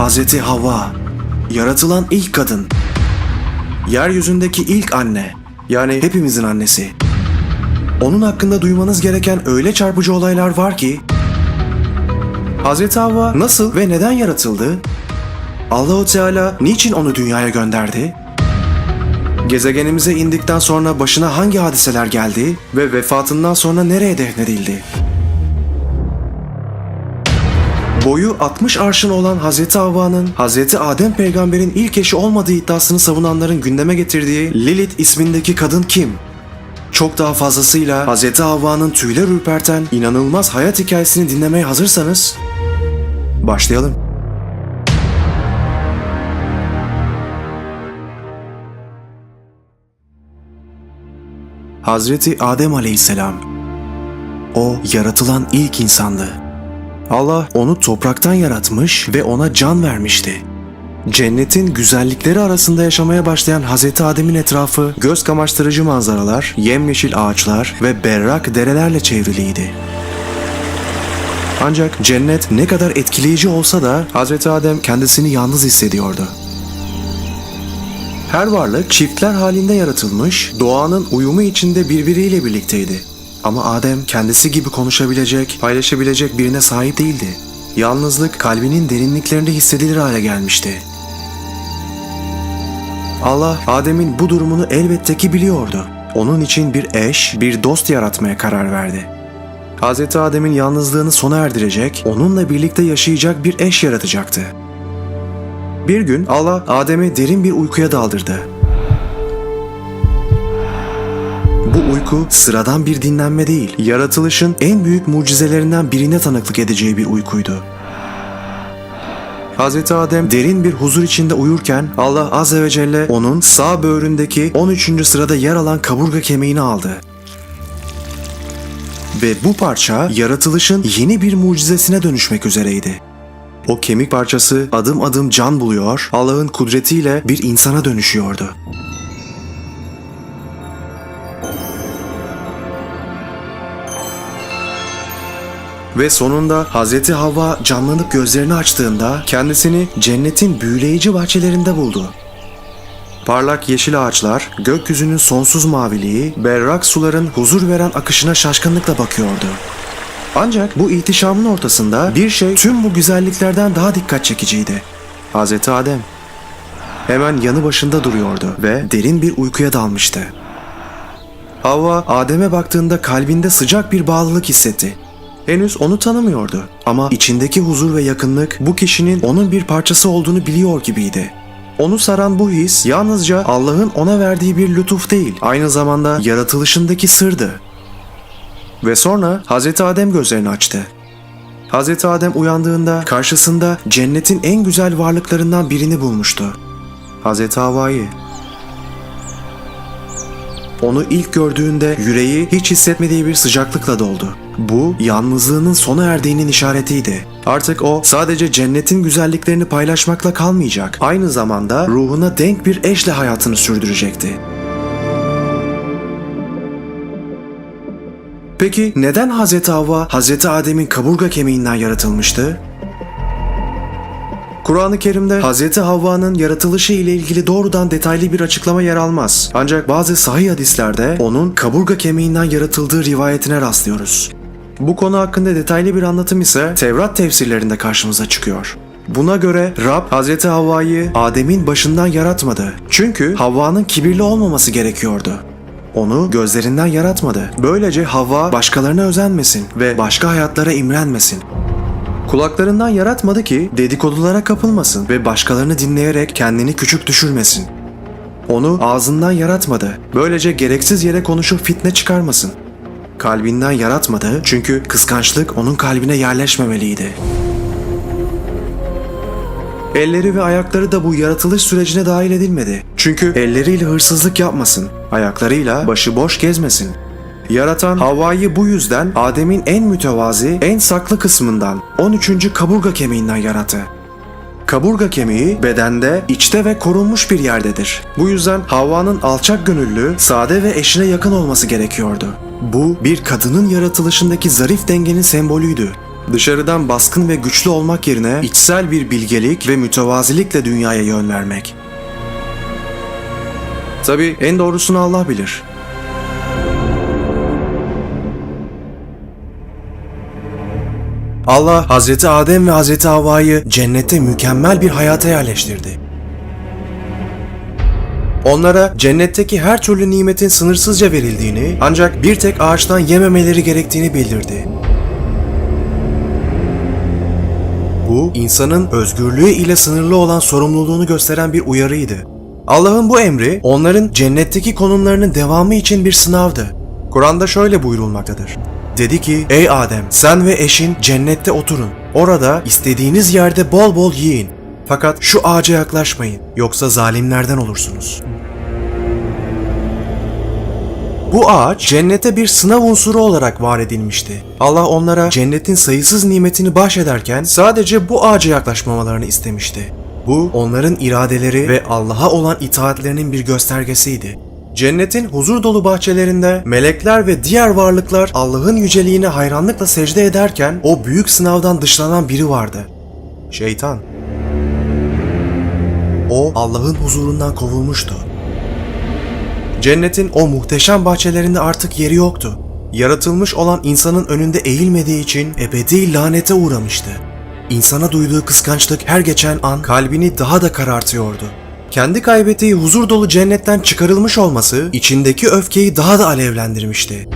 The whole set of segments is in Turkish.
Hazreti Havva. Yaratılan ilk kadın. Yeryüzündeki ilk anne. Yani hepimizin annesi. Onun hakkında duymanız gereken öyle çarpıcı olaylar var ki Hazreti Havva nasıl ve neden yaratıldı? Allahu Teala niçin onu dünyaya gönderdi? Gezegenimize indikten sonra başına hangi hadiseler geldi ve vefatından sonra nereye defnedildi? Boyu 60 arşın olan Hazreti Havva'nın Hazreti Adem peygamberin ilk eşi olmadığı iddiasını savunanların gündeme getirdiği Lilith ismindeki kadın kim? Çok daha fazlasıyla Hazreti Havva'nın tüyler ürperten inanılmaz hayat hikayesini dinlemeye hazırsanız başlayalım. Hazreti Adem Aleyhisselam O yaratılan ilk insandı. Allah onu topraktan yaratmış ve ona can vermişti. Cennetin güzellikleri arasında yaşamaya başlayan Hazreti Adem'in etrafı göz kamaştırıcı manzaralar, yemyeşil ağaçlar ve berrak derelerle çevriliydi. Ancak cennet ne kadar etkileyici olsa da Hazreti Adem kendisini yalnız hissediyordu. Her varlık çiftler halinde yaratılmış, doğanın uyumu içinde birbiriyle birlikteydi. Ama Adem kendisi gibi konuşabilecek, paylaşabilecek birine sahip değildi. Yalnızlık kalbinin derinliklerinde hissedilir hale gelmişti. Allah Adem'in bu durumunu elbette ki biliyordu. Onun için bir eş, bir dost yaratmaya karar verdi. Hz. Adem'in yalnızlığını sona erdirecek, onunla birlikte yaşayacak bir eş yaratacaktı. Bir gün Allah Adem'i derin bir uykuya daldırdı. Bu uyku sıradan bir dinlenme değil, yaratılışın en büyük mucizelerinden birine tanıklık edeceği bir uykuydu. Hz. Adem derin bir huzur içinde uyurken Allah Azze ve Celle onun sağ böğründeki 13. sırada yer alan kaburga kemiğini aldı. Ve bu parça yaratılışın yeni bir mucizesine dönüşmek üzereydi. O kemik parçası adım adım can buluyor, Allah'ın kudretiyle bir insana dönüşüyordu. Ve sonunda Hazreti Havva canlanıp gözlerini açtığında kendisini cennetin büyüleyici bahçelerinde buldu. Parlak yeşil ağaçlar, gökyüzünün sonsuz maviliği, berrak suların huzur veren akışına şaşkınlıkla bakıyordu. Ancak bu ihtişamın ortasında bir şey tüm bu güzelliklerden daha dikkat çekiciydi. Hazreti Adem. Hemen yanı başında duruyordu ve derin bir uykuya dalmıştı. Havva Adem'e baktığında kalbinde sıcak bir bağlılık hissetti. Henüz onu tanımıyordu ama içindeki huzur ve yakınlık bu kişinin onun bir parçası olduğunu biliyor gibiydi. Onu saran bu his yalnızca Allah'ın ona verdiği bir lütuf değil, aynı zamanda yaratılışındaki sırdı. Ve sonra Hazreti Adem gözlerini açtı. Hazreti Adem uyandığında karşısında cennetin en güzel varlıklarından birini bulmuştu. Hazreti Havva'yı. Onu ilk gördüğünde yüreği hiç hissetmediği bir sıcaklıkla doldu. Bu yalnızlığının sona erdiğinin işaretiydi. Artık o sadece cennetin güzelliklerini paylaşmakla kalmayacak. Aynı zamanda ruhuna denk bir eşle hayatını sürdürecekti. Peki neden Hazreti Havva Hazreti Adem'in kaburga kemiğinden yaratılmıştı? Kur'an-ı Kerim'de Hazreti Havva'nın yaratılışı ile ilgili doğrudan detaylı bir açıklama yer almaz. Ancak bazı sahih hadislerde onun kaburga kemiğinden yaratıldığı rivayetine rastlıyoruz. Bu konu hakkında detaylı bir anlatım ise Tevrat tefsirlerinde karşımıza çıkıyor. Buna göre Rab Hazreti Havva'yı Adem'in başından yaratmadı. Çünkü Havva'nın kibirli olmaması gerekiyordu. Onu gözlerinden yaratmadı. Böylece Havva başkalarına özenmesin ve başka hayatlara imrenmesin. Kulaklarından yaratmadı ki dedikodulara kapılmasın ve başkalarını dinleyerek kendini küçük düşürmesin. Onu ağzından yaratmadı. Böylece gereksiz yere konuşup fitne çıkarmasın. Kalbinden yaratmadı çünkü kıskançlık onun kalbine yerleşmemeliydi. Elleri ve ayakları da bu yaratılış sürecine dahil edilmedi. Çünkü elleriyle hırsızlık yapmasın, ayaklarıyla başıboş gezmesin. Yaratan Havva'yı bu yüzden Adem'in en mütevazi, en saklı kısmından 13. kaburga kemiğinden yarattı. Kaburga kemiği bedende, içte ve korunmuş bir yerdedir. Bu yüzden Havva'nın alçak gönüllü, sade ve eşine yakın olması gerekiyordu. Bu bir kadının yaratılışındaki zarif dengenin sembolüydü. Dışarıdan baskın ve güçlü olmak yerine içsel bir bilgelik ve mütevazilikle dünyaya yön vermek. Tabi en doğrusunu Allah bilir. Allah Hazreti Adem ve Hazreti Havva'yı cennette mükemmel bir hayata yerleştirdi. Onlara cennetteki her türlü nimetin sınırsızca verildiğini ancak bir tek ağaçtan yememeleri gerektiğini bildirdi. Bu, insanın özgürlüğü ile sınırlı olan sorumluluğunu gösteren bir uyarıydı. Allah'ın bu emri, onların cennetteki konumlarının devamı için bir sınavdı. Kur'an'da şöyle buyurulmaktadır. Dedi ki, ey Adem sen ve eşin cennette oturun. Orada istediğiniz yerde bol bol yiyin. Fakat şu ağaca yaklaşmayın, yoksa zalimlerden olursunuz. Bu ağaç cennete bir sınav unsuru olarak var edilmişti. Allah onlara cennetin sayısız nimetini bahşederken sadece bu ağaca yaklaşmamalarını istemişti. Bu onların iradeleri ve Allah'a olan itaatlerinin bir göstergesiydi. Cennetin huzur dolu bahçelerinde melekler ve diğer varlıklar Allah'ın yüceliğine hayranlıkla secde ederken o büyük sınavdan dışlanan biri vardı. Şeytan. O Allah'ın huzurundan kovulmuştu. Cennetin o muhteşem bahçelerinde artık yeri yoktu. Yaratılmış olan insanın önünde eğilmediği için ebedi lanete uğramıştı. İnsana duyduğu kıskançlık her geçen an kalbini daha da karartıyordu. Kendi kaybettiği huzur dolu cennetten çıkarılmış olması içindeki öfkeyi daha da alevlendirmişti.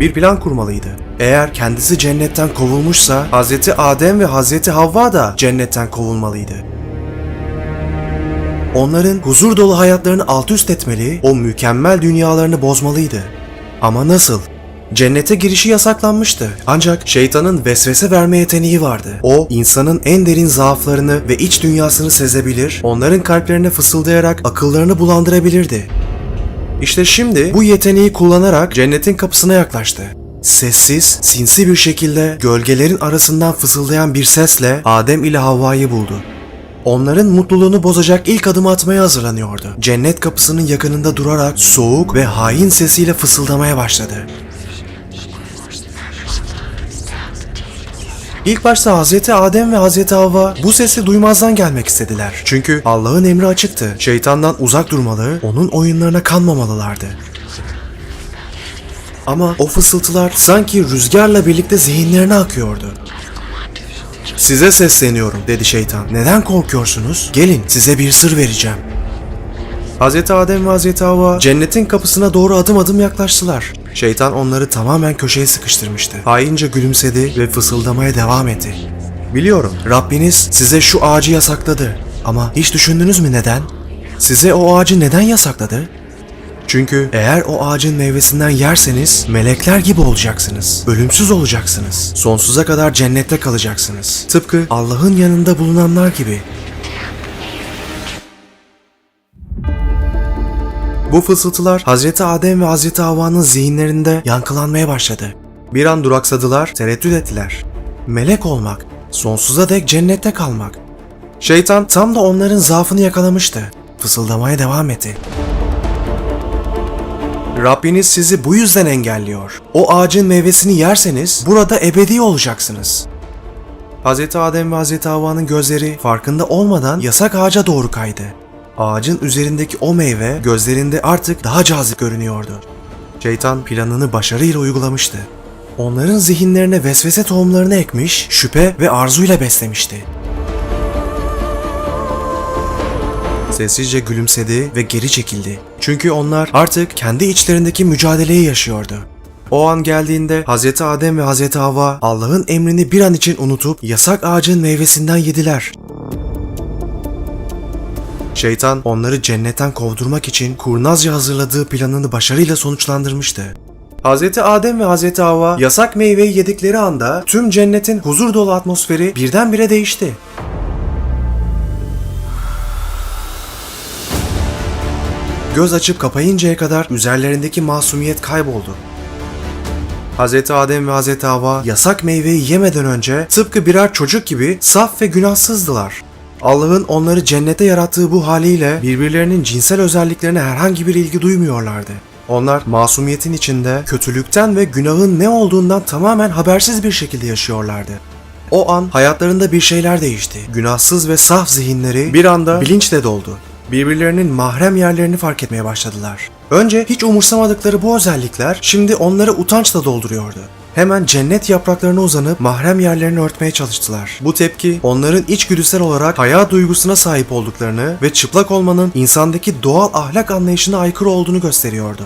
Bir plan kurmalıydı. Eğer kendisi cennetten kovulmuşsa Hz. Adem ve Hz. Havva da cennetten kovulmalıydı. Onların huzur dolu hayatlarını alt üst etmeli, o mükemmel dünyalarını bozmalıydı. Ama nasıl? Cennete girişi yasaklanmıştı. Ancak şeytanın vesvese verme yeteneği vardı. O, insanın en derin zaaflarını ve iç dünyasını sezebilir, onların kalplerine fısıldayarak akıllarını bulandırabilirdi. İşte şimdi bu yeteneği kullanarak cennetin kapısına yaklaştı. Sessiz, sinsi bir şekilde gölgelerin arasından fısıldayan bir sesle Adem ile Havva'yı buldu. Onların mutluluğunu bozacak ilk adımı atmaya hazırlanıyordu. Cennet kapısının yakınında durarak soğuk ve hain sesiyle fısıldamaya başladı. İlk başta Hz. Adem ve Hz. Havva bu sesi duymazdan gelmek istediler. Çünkü Allah'ın emri açıktı. Şeytandan uzak durmalı, onun oyunlarına kanmamalılardı. Ama o fısıltılar sanki rüzgarla birlikte zihinlerine akıyordu. Size sesleniyorum dedi şeytan. Neden korkuyorsunuz? Gelin size bir sır vereceğim. Hz. Adem ve Hz. Havva cennetin kapısına doğru adım adım yaklaştılar. Şeytan onları tamamen köşeye sıkıştırmıştı. Haince gülümsedi ve fısıldamaya devam etti. Biliyorum Rabbiniz size şu ağacı yasakladı. Ama hiç düşündünüz mü neden? Size o ağacı neden yasakladı? Çünkü eğer o ağacın meyvesinden yerseniz melekler gibi olacaksınız. Ölümsüz olacaksınız. Sonsuza kadar cennette kalacaksınız. Tıpkı Allah'ın yanında bulunanlar gibi. Bu fısıltılar Hazreti Adem ve Hazreti Havva'nın zihinlerinde yankılanmaya başladı. Bir an duraksadılar, tereddüt ettiler. Melek olmak, sonsuza dek cennette kalmak. Şeytan tam da onların zaafını yakalamıştı. Fısıldamaya devam etti. Rabbiniz sizi bu yüzden engelliyor. O ağacın meyvesini yerseniz burada ebedi olacaksınız. Hz. Adem ve Hz. Havva'nın gözleri farkında olmadan yasak ağaca doğru kaydı. Ağacın üzerindeki o meyve gözlerinde artık daha cazip görünüyordu. Şeytan planını başarıyla uygulamıştı. Onların zihinlerine vesvese tohumlarını ekmiş, şüphe ve arzuyla beslemişti. Sessizce gülümsedi ve geri çekildi. Çünkü onlar artık kendi içlerindeki mücadeleyi yaşıyordu. O an geldiğinde Hz. Adem ve Hz. Havva Allah'ın emrini bir an için unutup yasak ağacın meyvesinden yediler. Şeytan onları cennetten kovdurmak için kurnazca hazırladığı planını başarıyla sonuçlandırmıştı. Hz. Adem ve Hz. Havva yasak meyveyi yedikleri anda tüm cennetin huzur dolu atmosferi birdenbire değişti. Göz açıp kapayıncaya kadar üzerlerindeki masumiyet kayboldu. Hz. Adem ve Hz. Havva yasak meyveyi yemeden önce tıpkı birer çocuk gibi saf ve günahsızdılar. Allah'ın onları cennete yarattığı bu haliyle birbirlerinin cinsel özelliklerine herhangi bir ilgi duymuyorlardı. Onlar masumiyetin içinde kötülükten ve günahın ne olduğundan tamamen habersiz bir şekilde yaşıyorlardı. O an hayatlarında bir şeyler değişti. Günahsız ve saf zihinleri bir anda bilinçle doldu. Birbirlerinin mahrem yerlerini fark etmeye başladılar. Önce hiç umursamadıkları bu özellikler şimdi onları utançla dolduruyordu. Hemen cennet yapraklarına uzanıp mahrem yerlerini örtmeye çalıştılar. Bu tepki onların içgüdüsel olarak haya duygusuna sahip olduklarını ve çıplak olmanın insandaki doğal ahlak anlayışına aykırı olduğunu gösteriyordu.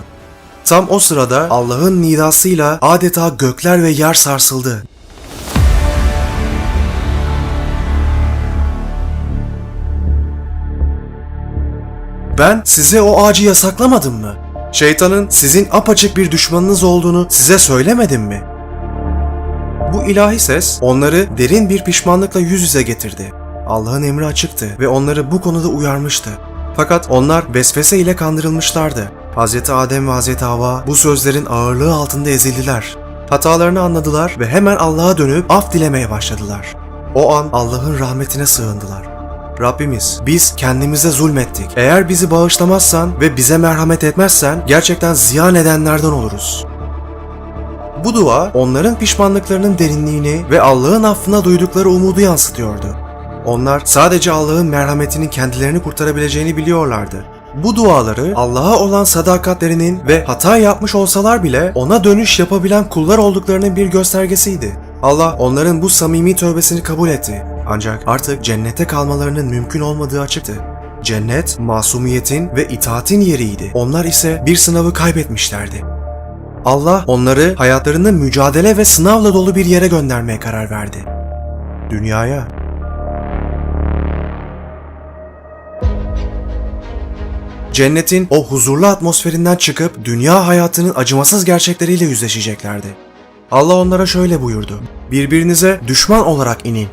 Tam o sırada Allah'ın nidasıyla adeta gökler ve yer sarsıldı. Ben size o ağacı yasaklamadım mı? Şeytanın sizin apaçık bir düşmanınız olduğunu size söylemedim mi? Bu ilahi ses onları derin bir pişmanlıkla yüz yüze getirdi. Allah'ın emri açıktı ve onları bu konuda uyarmıştı. Fakat onlar vesvese ile kandırılmışlardı. Hz. Adem ve Hz. Havva bu sözlerin ağırlığı altında ezildiler. Hatalarını anladılar ve hemen Allah'a dönüp af dilemeye başladılar. O an Allah'ın rahmetine sığındılar. Rabbimiz biz kendimize zulmettik. Eğer bizi bağışlamazsan ve bize merhamet etmezsen gerçekten ziyan edenlerden oluruz. Bu dua onların pişmanlıklarının derinliğini ve Allah'ın affına duydukları umudu yansıtıyordu. Onlar sadece Allah'ın merhametinin kendilerini kurtarabileceğini biliyorlardı. Bu duaları Allah'a olan sadakatlerinin ve hata yapmış olsalar bile ona dönüş yapabilen kullar olduklarının bir göstergesiydi. Allah onların bu samimi tövbesini kabul etti. Ancak artık cennete kalmalarının mümkün olmadığı açıktı. Cennet, masumiyetin ve itaatin yeriydi. Onlar ise bir sınavı kaybetmişlerdi. Allah onları hayatlarını mücadele ve sınavla dolu bir yere göndermeye karar verdi. Dünyaya. Cennetin o huzurlu atmosferinden çıkıp dünya hayatının acımasız gerçekleriyle yüzleşeceklerdi. Allah onlara şöyle buyurdu. Birbirinize düşman olarak inin.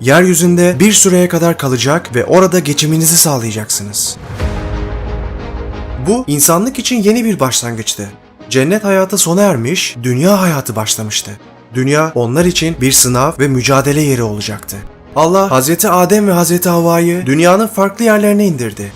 Yeryüzünde bir süreye kadar kalacak ve orada geçiminizi sağlayacaksınız. Bu insanlık için yeni bir başlangıçtı. Cennet hayatı sona ermiş, dünya hayatı başlamıştı. Dünya onlar için bir sınav ve mücadele yeri olacaktı. Allah Hz. Adem ve Hz. Havva'yı dünyanın farklı yerlerine indirdi.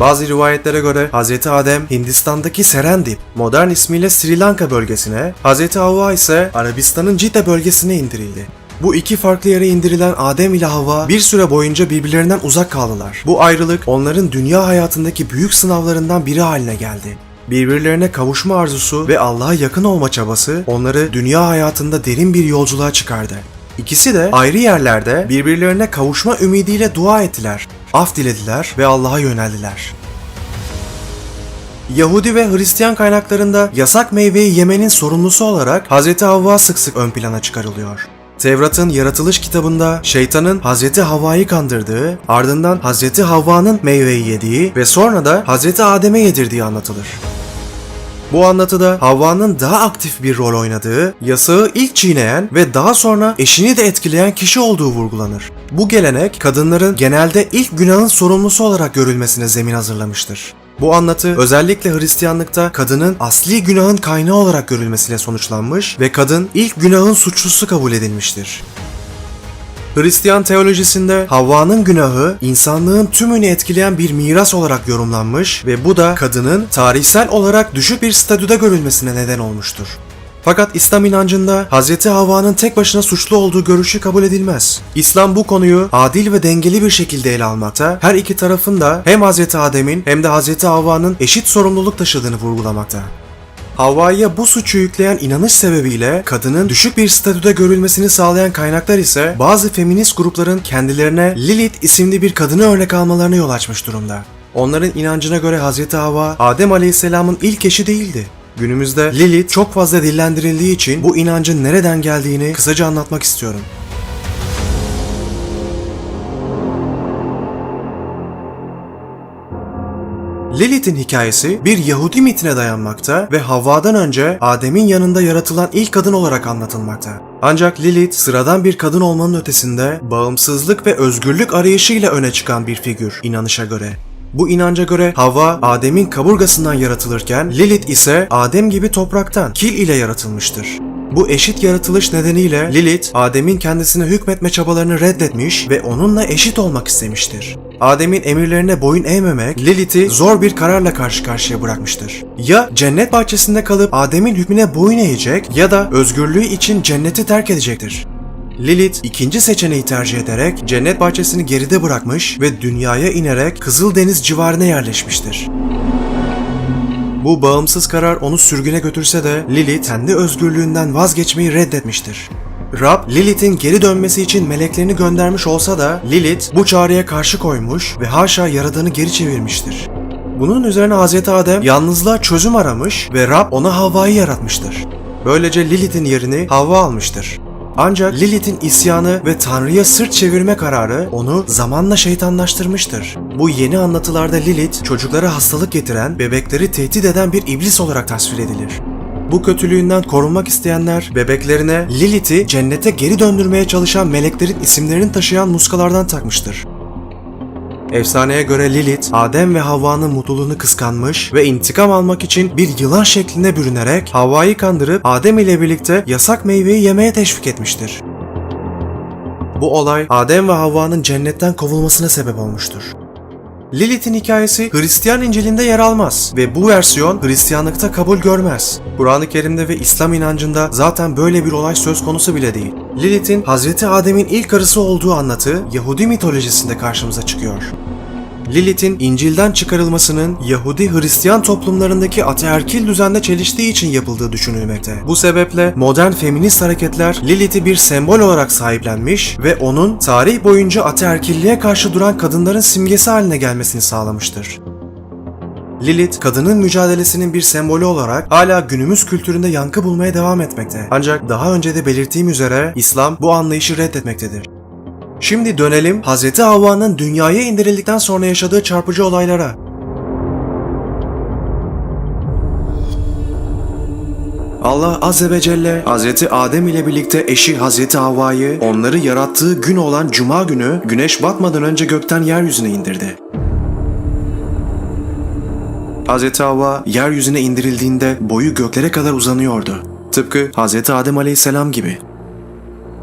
Bazı rivayetlere göre Hz. Adem Hindistan'daki Serendip, modern ismiyle Sri Lanka bölgesine, Hz. Havva ise Arabistan'ın Cidde bölgesine indirildi. Bu iki farklı yere indirilen Adem ile Havva bir süre boyunca birbirlerinden uzak kaldılar. Bu ayrılık onların dünya hayatındaki büyük sınavlarından biri haline geldi. Birbirlerine kavuşma arzusu ve Allah'a yakın olma çabası onları dünya hayatında derin bir yolculuğa çıkardı. İkisi de ayrı yerlerde birbirlerine kavuşma ümidiyle dua ettiler, af dilediler ve Allah'a yöneldiler. Yahudi ve Hristiyan kaynaklarında yasak meyveyi yemenin sorumlusu olarak Hz. Havva sık sık ön plana çıkarılıyor. Tevrat'ın yaratılış kitabında şeytanın Hz. Havva'yı kandırdığı, ardından Hz. Havva'nın meyveyi yediği ve sonra da Hz. Adem'e yedirdiği anlatılır. Bu anlatıda Havva'nın daha aktif bir rol oynadığı, yasağı ilk çiğneyen ve daha sonra eşini de etkileyen kişi olduğu vurgulanır. Bu gelenek kadınların genelde ilk günahın sorumlusu olarak görülmesine zemin hazırlamıştır. Bu anlatı özellikle Hristiyanlıkta kadının asli günahın kaynağı olarak görülmesiyle sonuçlanmış ve kadın ilk günahın suçlusu kabul edilmiştir. Hristiyan teolojisinde Havva'nın günahı insanlığın tümünü etkileyen bir miras olarak yorumlanmış ve bu da kadının tarihsel olarak düşük bir statüde görülmesine neden olmuştur. Fakat İslam inancında Hz. Havva'nın tek başına suçlu olduğu görüşü kabul edilmez. İslam bu konuyu adil ve dengeli bir şekilde ele almakta, her iki tarafın da hem Hz. Adem'in hem de Hz. Havva'nın eşit sorumluluk taşıdığını vurgulamakta. Havva'ya bu suçu yükleyen inanış sebebiyle kadının düşük bir statüde görülmesini sağlayan kaynaklar ise bazı feminist grupların kendilerine Lilith isimli bir kadını örnek almalarına yol açmış durumda. Onların inancına göre Hz. Havva, Adem Aleyhisselam'ın ilk eşi değildi. Günümüzde Lilith çok fazla dillendirildiği için bu inancın nereden geldiğini kısaca anlatmak istiyorum. Lilith'in hikayesi bir Yahudi mitine dayanmakta ve Havva'dan önce Adem'in yanında yaratılan ilk kadın olarak anlatılmakta. Ancak Lilith sıradan bir kadın olmanın ötesinde bağımsızlık ve özgürlük arayışıyla öne çıkan bir figür inanışa göre. Bu inanca göre Havva Adem'in kaburgasından yaratılırken Lilith ise Adem gibi topraktan, kil ile yaratılmıştır. Bu eşit yaratılış nedeniyle Lilith, Adem'in kendisine hükmetme çabalarını reddetmiş ve onunla eşit olmak istemiştir. Adem'in emirlerine boyun eğmemek Lilith'i zor bir kararla karşı karşıya bırakmıştır. Ya cennet bahçesinde kalıp Adem'in hükmüne boyun eğecek ya da özgürlüğü için cenneti terk edecektir. Lilith ikinci seçeneği tercih ederek cennet bahçesini geride bırakmış ve dünyaya inerek Kızıldeniz civarına yerleşmiştir. Bu bağımsız karar onu sürgüne götürse de Lilith kendi özgürlüğünden vazgeçmeyi reddetmiştir. Rab, Lilith'in geri dönmesi için meleklerini göndermiş olsa da Lilith bu çağrıya karşı koymuş ve haşa yaradanı geri çevirmiştir. Bunun üzerine Hz. Adem yalnızlığa çözüm aramış ve Rab ona Havva'yı yaratmıştır. Böylece Lilith'in yerini Havva almıştır. Ancak Lilith'in isyanı ve Tanrı'ya sırt çevirme kararı onu zamanla şeytanlaştırmıştır. Bu yeni anlatılarda Lilith, çocuklara hastalık getiren, bebekleri tehdit eden bir iblis olarak tasvir edilir. Bu kötülüğünden korunmak isteyenler bebeklerine Lilith'i cennete geri döndürmeye çalışan meleklerin isimlerini taşıyan muskalardan takmıştır. Efsaneye göre Lilith, Adem ve Havva'nın mutluluğunu kıskanmış ve intikam almak için bir yılan şeklinde bürünerek Havva'yı kandırıp Adem ile birlikte yasak meyveyi yemeye teşvik etmiştir. Bu olay Adem ve Havva'nın cennetten kovulmasına sebep olmuştur. Lilith'in hikayesi Hristiyan İncil'inde yer almaz ve bu versiyon Hristiyanlıkta kabul görmez. Kur'an-ı Kerim'de ve İslam inancında zaten böyle bir olay söz konusu bile değil. Lilith'in Hazreti Adem'in ilk karısı olduğu anlatı Yahudi mitolojisinde karşımıza çıkıyor. Lilith'in İncil'den çıkarılmasının Yahudi Hristiyan toplumlarındaki ataerkil düzende çeliştiği için yapıldığı düşünülmekte. Bu sebeple modern feminist hareketler Lilith'i bir sembol olarak sahiplenmiş ve onun tarih boyunca ataerkilliğe karşı duran kadınların simgesi haline gelmesini sağlamıştır. Lilith, kadının mücadelesinin bir sembolü olarak hala günümüz kültüründe yankı bulmaya devam etmekte. Ancak daha önce de belirttiğim üzere İslam bu anlayışı reddetmektedir. Şimdi dönelim Hz. Havva'nın dünyaya indirildikten sonra yaşadığı çarpıcı olaylara. Allah Azze ve Celle Hz. Adem ile birlikte eşi Hz. Havva'yı onları yarattığı gün olan Cuma günü güneş batmadan önce gökten yeryüzüne indirdi. Hz. Havva yeryüzüne indirildiğinde boyu göklere kadar uzanıyordu. Tıpkı Hz. Adem Aleyhisselam gibi.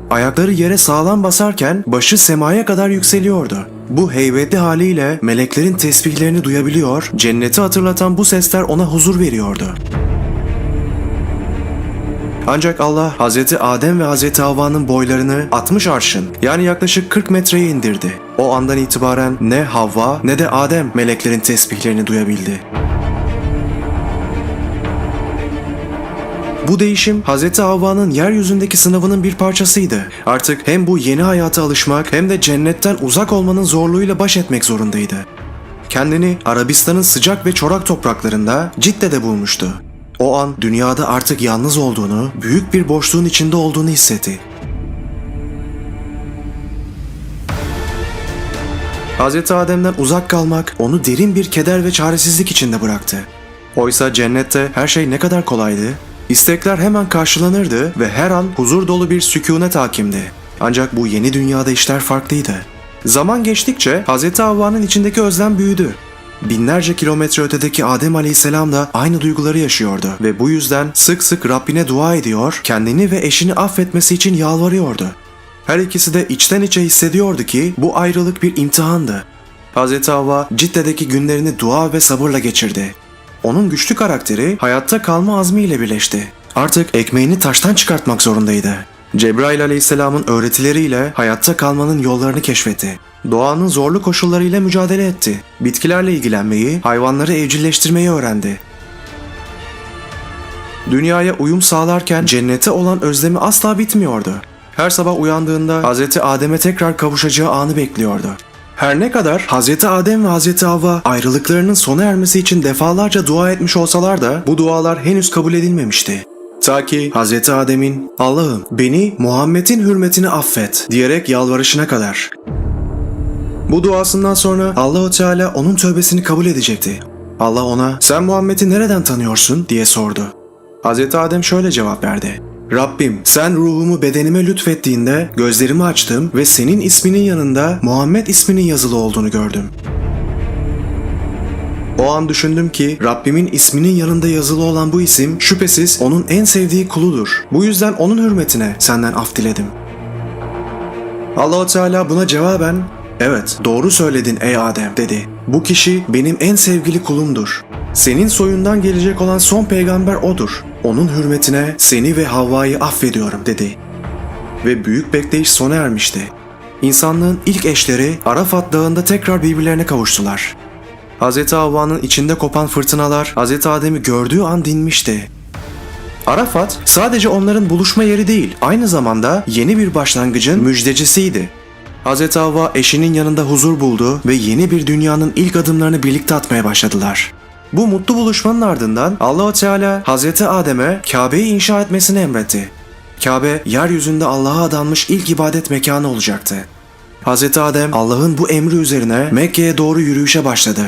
Ayakları yere sağlam basarken başı semaya kadar yükseliyordu. Bu heybetli haliyle meleklerin tesbihlerini duyabiliyor, cenneti hatırlatan bu sesler ona huzur veriyordu. Ancak Allah Hz. Adem ve Hz. Havva'nın boylarını 60 arşın yani yaklaşık 40 metreye indirdi. O andan itibaren ne Havva ne de Adem meleklerin tesbihlerini duyabildi. Bu değişim Hz. Havva'nın yeryüzündeki sınavının bir parçasıydı. Artık hem bu yeni hayata alışmak hem de cennetten uzak olmanın zorluğuyla baş etmek zorundaydı. Kendini Arabistan'ın sıcak ve çorak topraklarında Cidde'de bulmuştu. O an dünyada artık yalnız olduğunu, büyük bir boşluğun içinde olduğunu hissetti. Hz. Adem'den uzak kalmak onu derin bir keder ve çaresizlik içinde bıraktı. Oysa cennette her şey ne kadar kolaydı. İstekler hemen karşılanırdı ve her an huzur dolu bir sükunet hakimdi. Ancak bu yeni dünyada işler farklıydı. Zaman geçtikçe Hz. Havva'nın içindeki özlem büyüdü. Binlerce kilometre ötedeki Adem Aleyhisselam da aynı duyguları yaşıyordu ve bu yüzden sık sık Rabbine dua ediyor, kendini ve eşini affetmesi için yalvarıyordu. Her ikisi de içten içe hissediyordu ki bu ayrılık bir imtihandı. Hz. Havva Cidde'deki günlerini dua ve sabırla geçirdi. Onun güçlü karakteri hayatta kalma azmiyle birleşti. Artık ekmeğini taştan çıkartmak zorundaydı. Cebrail aleyhisselamın öğretileriyle hayatta kalmanın yollarını keşfetti. Doğanın zorlu koşullarıyla mücadele etti. Bitkilerle ilgilenmeyi, hayvanları evcilleştirmeyi öğrendi. Dünyaya uyum sağlarken cennete olan özlemi asla bitmiyordu. Her sabah uyandığında Hz. Adem'e tekrar kavuşacağı anı bekliyordu. Her ne kadar Hz. Adem ve Hz. Havva ayrılıklarının sona ermesi için defalarca dua etmiş olsalar da bu dualar henüz kabul edilmemişti. Ta ki Hz. Adem'in Allah'ım beni Muhammed'in hürmetine affet diyerek yalvarışına kadar. Bu duasından sonra Allahu Teala onun tövbesini kabul edecekti. Allah ona sen Muhammed'i nereden tanıyorsun diye sordu. Hz. Adem şöyle cevap verdi. Rabbim sen ruhumu bedenime lütfettiğinde gözlerimi açtım ve senin isminin yanında Muhammed isminin yazılı olduğunu gördüm. O an düşündüm ki Rabbimin isminin yanında yazılı olan bu isim şüphesiz onun en sevdiği kuludur. Bu yüzden onun hürmetine senden af diledim. Allahu Teala buna cevaben Evet, doğru söyledin ey Adem dedi. Bu kişi benim en sevgili kulumdur. Senin soyundan gelecek olan son peygamber odur. Onun hürmetine seni ve Havva'yı affediyorum dedi. ve büyük bekleyiş sona ermişti. İnsanlığın ilk eşleri Arafat Dağı'nda tekrar birbirlerine kavuştular. Hz. Havva'nın içinde kopan fırtınalar Hz. Adem'i gördüğü an dinmişti. Arafat sadece onların buluşma yeri değil, aynı zamanda yeni bir başlangıcın müjdecisiydi. Hz. Havva eşinin yanında huzur buldu ve yeni bir dünyanın ilk adımlarını birlikte atmaya başladılar. Bu mutlu buluşmanın ardından Allahu Teala Hz. Adem'e Kabe'yi inşa etmesini emretti. Kabe yeryüzünde Allah'a adanmış ilk ibadet mekanı olacaktı. Hz. Adem Allah'ın bu emri üzerine Mekke'ye doğru yürüyüşe başladı.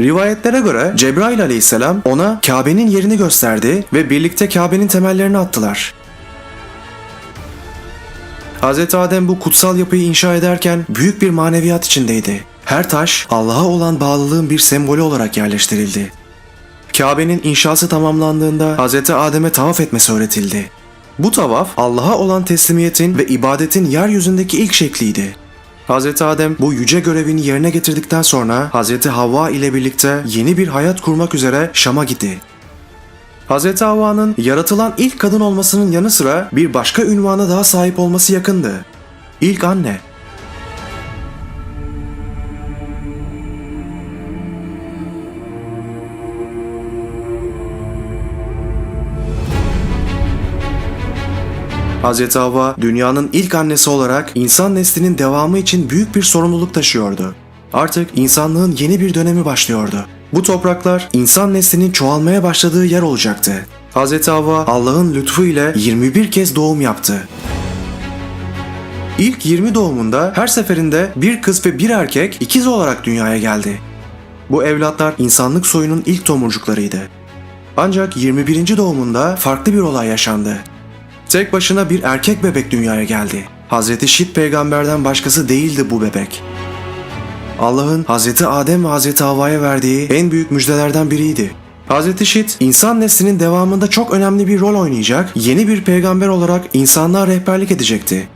Rivayetlere göre Cebrail aleyhisselam ona Kabe'nin yerini gösterdi ve birlikte Kabe'nin temellerini attılar. Hz. Adem bu kutsal yapıyı inşa ederken büyük bir maneviyat içindeydi. Her taş Allah'a olan bağlılığın bir sembolü olarak yerleştirildi. Kabe'nin inşası tamamlandığında Hz. Adem'e tavaf etmesi öğretildi. Bu tavaf Allah'a olan teslimiyetin ve ibadetin yeryüzündeki ilk şekliydi. Hz. Adem bu yüce görevini yerine getirdikten sonra Hz. Havva ile birlikte yeni bir hayat kurmak üzere Şam'a gitti. Hz. Havva'nın yaratılan ilk kadın olmasının yanı sıra bir başka ünvana daha sahip olması yakındı. İlk anne. Hz. Havva dünyanın ilk annesi olarak insan neslinin devamı için büyük bir sorumluluk taşıyordu. Artık insanlığın yeni bir dönemi başlıyordu. Bu topraklar insan neslinin çoğalmaya başladığı yer olacaktı. Hz. Havva Allah'ın lütfu ile 21 kez doğum yaptı. İlk 20 doğumunda her seferinde bir kız ve bir erkek ikiz olarak dünyaya geldi. Bu evlatlar insanlık soyunun ilk tomurcuklarıydı. Ancak 21. doğumunda farklı bir olay yaşandı. Tek başına bir erkek bebek dünyaya geldi. Hazreti Şit peygamberden başkası değildi bu bebek. Allah'ın Hazreti Adem ve Hazreti Havva'ya verdiği en büyük müjdelerden biriydi. Hazreti Şit, insan neslinin devamında çok önemli bir rol oynayacak, yeni bir peygamber olarak insanlığa rehberlik edecekti.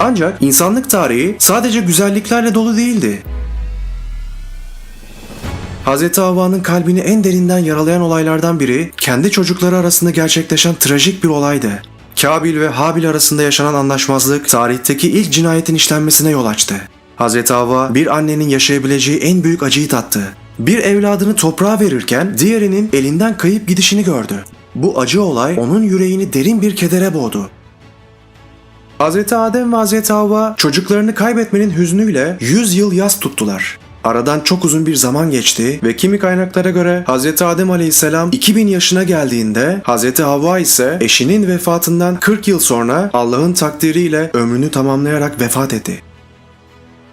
Ancak insanlık tarihi sadece güzelliklerle dolu değildi. Hz. Havva'nın kalbini en derinden yaralayan olaylardan biri kendi çocukları arasında gerçekleşen trajik bir olaydı. Kabil ve Habil arasında yaşanan anlaşmazlık tarihteki ilk cinayetin işlenmesine yol açtı. Hz. Havva bir annenin yaşayabileceği en büyük acıyı tattı. Bir evladını toprağa verirken diğerinin elinden kayıp gidişini gördü. Bu acı olay onun yüreğini derin bir kedere boğdu. Hz. Adem ve Hz. Havva çocuklarını kaybetmenin hüznüyle 100 yıl yas tuttular. Aradan çok uzun bir zaman geçti ve kimi kaynaklara göre Hz. Adem Aleyhisselam 2000 yaşına geldiğinde Hz. Havva ise eşinin vefatından 40 yıl sonra Allah'ın takdiriyle ömrünü tamamlayarak vefat etti.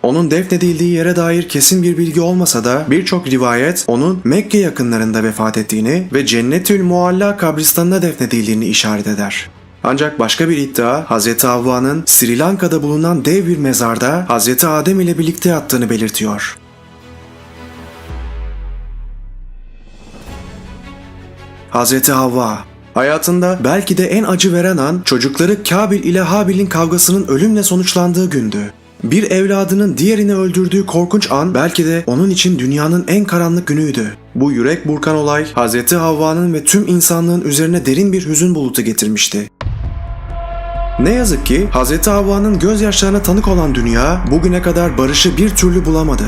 Onun defnedildiği yere dair kesin bir bilgi olmasa da birçok rivayet onun Mekke yakınlarında vefat ettiğini ve Cennetül Mualla kabristanına defnedildiğini işaret eder. Ancak başka bir iddia Hz. Havva'nın Sri Lanka'da bulunan dev bir mezarda Hz. Adem ile birlikte yattığını belirtiyor. Hz. Havva Hayatında belki de en acı veren an çocukları Kabil ile Habil'in kavgasının ölümle sonuçlandığı gündü. Bir evladının diğerini öldürdüğü korkunç an belki de onun için dünyanın en karanlık günüydü. Bu yürek burkan olay Hz. Havva'nın ve tüm insanlığın üzerine derin bir hüzün bulutu getirmişti. Ne yazık ki Hz. Havva'nın gözyaşlarına tanık olan dünya bugüne kadar barışı bir türlü bulamadı.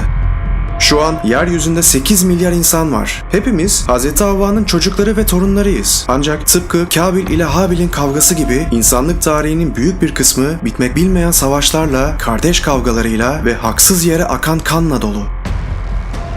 Şu an yeryüzünde 8 milyar insan var. Hepimiz Hz. Havva'nın çocukları ve torunlarıyız. Ancak tıpkı Kabil ile Habil'in kavgası gibi insanlık tarihinin büyük bir kısmı bitmek bilmeyen savaşlarla, kardeş kavgalarıyla ve haksız yere akan kanla dolu.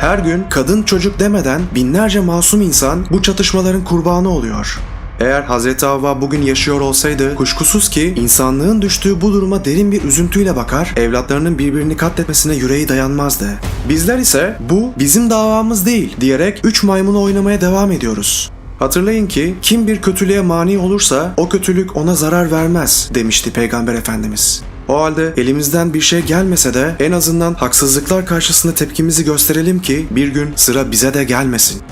Her gün kadın çocuk demeden binlerce masum insan bu çatışmaların kurbanı oluyor. Eğer Hz. Havva bugün yaşıyor olsaydı kuşkusuz ki insanlığın düştüğü bu duruma derin bir üzüntüyle bakar, evlatlarının birbirini katletmesine yüreği dayanmazdı. Bizler ise bu bizim davamız değil diyerek üç maymunu oynamaya devam ediyoruz. Hatırlayın ki kim bir kötülüğe mani olursa o kötülük ona zarar vermez demişti Peygamber Efendimiz. O halde elimizden bir şey gelmese de en azından haksızlıklar karşısında tepkimizi gösterelim ki bir gün sıra bize de gelmesin.